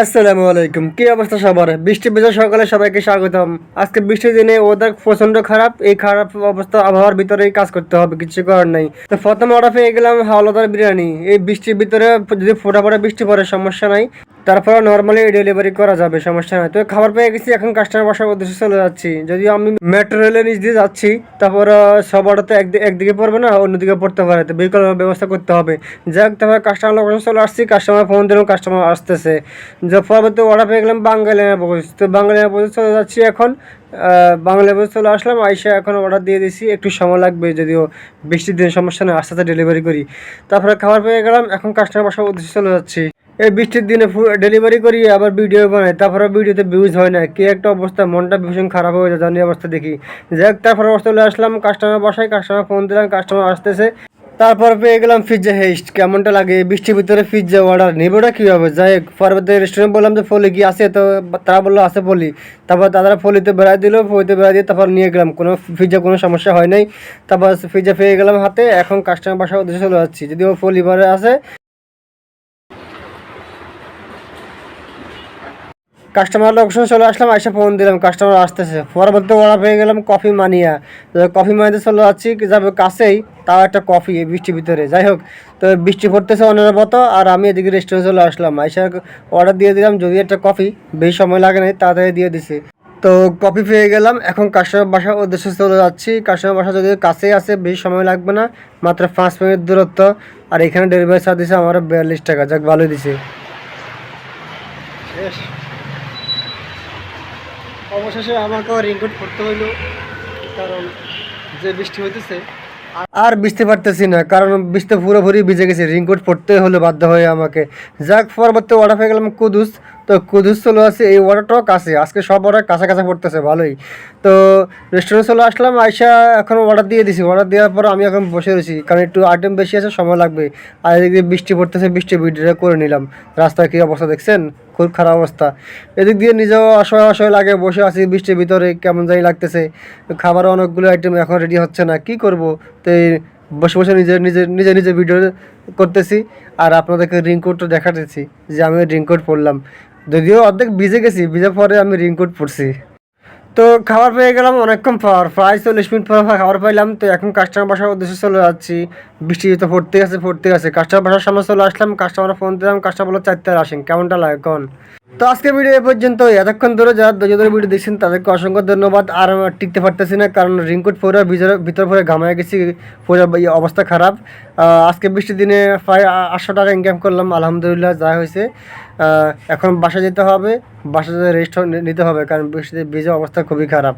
আসসালামু আলাইকুম। কি অবস্থা সবার? বৃষ্টি ভেজা সকালে সবাইকে স্বাগতম। আজকে বৃষ্টির দিনে ওদের প্রচণ্ড খারাপ। এই খারাপ অবস্থা আবহাওয়ার ভিতরেই কাজ করতে হবে, কিছু করার নাই। তো প্রথম অর্ডার পেয়ে গেলাম হাওলাদার বিরিয়ানি। এই বৃষ্টির ভিতরে যদি ফোটা ফোটা বৃষ্টি পড়ে, সমস্যা নাই। তারপরে নর্মালি ডেলিভারি করা যাবে, সমস্যা নাই। তো খাবার পেয়ে গেছি, এখন কাস্টমার বাসার উদ্দেশ্যে চলে যাচ্ছি। যদিও আমি মেট্রো রেলের নিচ দিয়ে যাচ্ছি, তারপর সব অর্ডার তো একদি- একদিকে পড়বে না, অন্যদিকে পড়তে পারে। তো বিকল্প ব্যবস্থা করতে হবে। যাই হোক, তারপর কাস্টমার লোকেশন চলে আসছি কাস্টমার ফোন দিলাম কাস্টমার আসতেছে। যে পরবর্তী অর্ডার পেয়ে গেলাম বাঙালি বসে তো বাঙালি বসে চলে যাচ্ছি এখন। বাংলা বসে চলে আসলাম, আইসা এখন অর্ডার দিয়ে দিছি। একটু সময় লাগবে, যদিও বৃষ্টির দিন সমস্যা নেই, আস্তে আস্তে ডেলিভারি করি। তারপরে খাবার পেয়ে গেলাম, এখন কাস্টমার বাসার উদ্দেশ্যে চলে যাচ্ছি। এই বৃষ্টির দিনে ডেলিভারি করি আবার ভিডিও বানাই তারপরে ভিডিওতে ভিউজ হয় না। কি একটা অবস্থা, মনটা ভীষণ খারাপ হয়ে যায়, জানি অবস্থা দেখি। যাক, তারপরে অবস্থা চলে আসলাম কাস্টমার বাসায় কাস্টমার ফোন দিলাম কাস্টমার আসতেছে। তারপর পেয়ে গেলাম পিৎজা হেস্ট কেমনটা লাগে? বৃষ্টির ভিতরে পিৎজা অর্ডার নেবোটা কীভাবে? যাই হোক, পরবর্তী রেস্টুরেন্ট বললাম যে, ফলি কি আছে? তো তারা বলল, আছে ফলি। তারপর তারা ফলিতে বেড়াই দিল, ফলিতে বেড়াই দিয়ে তারপর নিয়ে গেলাম। কোনো পিৎজা কোনো সমস্যা হয় নাই। তারপর পিৎজা পেয়ে গেলাম হাতে। এখন কাস্টমার বাসার উদ্দেশ্যে চলে যাচ্ছি। যদিও ফলি বারে আছে কাস্টমার লোকেশন চলে আসলাম এসে ফোন দিলাম কাস্টমার আসতেছে। পরবর্তী অর্ডার পেয়ে গেলাম কফি মানিয়া তো কফি মানিতে চলে যাচ্ছি যাবে কাছেই, তাও একটা কফি এই বৃষ্টির ভিতরে। যাই হোক, তো বৃষ্টি পড়তেছে অনবরত আর আমি এদিকে রেস্টুরেন্টে চলে আসলাম। এসে অর্ডার দিয়ে দিলাম, যদি একটা কফি বেশি সময় লাগে নাই, তাড়াতাড়ি দিয়ে দিছি। তো কফি পেয়ে গেলাম, এখন কাস্টমার বাসার উদ্দেশ্যে চলে যাচ্ছি। কাস্টমার বাসা যদি কাছেই আছে, বেশি সময় লাগবে না, মাত্র পাঁচ মিনিট দূরত্ব। আর এখানে ডেলিভারি চার্জ দিছে আমার বিয়াল্লিশ টাকা, যাক ভালোই দিছে। অবশেষে আমাকেও রেনকোট পরতে হইল, কারণ যে বৃষ্টি হইতেছে, আর ভিজতে পারতেছি না, কারণ বৃষ্টি পুরোপুরি ভিজে গেছে রিংকোট পরতে হলো বাধ্য হয়ে আমাকে। যাক, পরবর্তী অর্ডার পেয়ে গেলাম কুদুস। তো কুদুস চলে আসে, এই অর্ডারটাও কাছে আজকে সব অর্ডার কাছে কাছে পড়তেছে, ভালোই। তো রেস্টুরেন্ট চলে আসলাম, আইসা এখন অর্ডার দিয়ে দিছি। অর্ডার দেওয়ার পর আমি এখন বসে রয়েছি, কারণ একটু আইটেম বেশি আছে, সময় লাগবে। আর এদিকে বৃষ্টি পড়তেছে, বৃষ্টি ভিডিওটা করে নিলাম। রাস্তায় কী অবস্থা দেখছেন? খুব খারাপ অবস্থা। এদিক দিয়ে নিজেও অসহায় অসহায় লাগে, বসে আছি, বৃষ্টির ভিতরে কেমন যাই লাগতেছে। খাবারও অনেকগুলো আইটেম এখন রেডি হচ্ছে না, কি করব? তো বসে বসে নিজের নিজের নিজে নিজে ভিডিও করতেছি। আর আপনাদেরকে রিংকোটটা দেখাতেছি, যে আমি রিংকোট পরলাম যদিও অর্ধেক ভিজে গেছি ভিজে পরে আমি রিংকোট পরছি তো খাবার পেয়ে গেলাম, অনেকক্ষণ পর, প্রায় চল্লিশ মিনিট পর খাবার পাইলাম। তো এখন কাস্টমার বাসার উদ্দেশ্যে চলে যাচ্ছি। বৃষ্টি তো পড়তে আছে পড়তে আছে। কাস্টমার বাসার সামনে চলে আসলাম কাস্টমার ফোন দিলাম কাস্টমার বলল চারটে আসেন, কেমনটা লাগে কোন তো আজকের ভিডিও এ পর্যন্ত এতক্ষণ ধরে যারা ধৈর্য ধরে ভিডিও দেখছেন, তাদেরকে অসংখ্য ধন্যবাদ। আর টিকতে পারতেছি না, কারণ রিংকোট পরে ভিতরে ভিতর পরে ঘামায় গেছি পরে অবস্থা খারাপ। আজকে বৃষ্টির দিনে প্রায় আটশো টাকা ইনকাম করলাম, আলহামদুলিল্লাহ, যা হয়েছে। এখন বাসা যেতে হবে বাসা যেতে রেস্ট নিতে হবে, কারণ বৃষ্টিতে ভিজে অবস্থা খুবই খারাপ।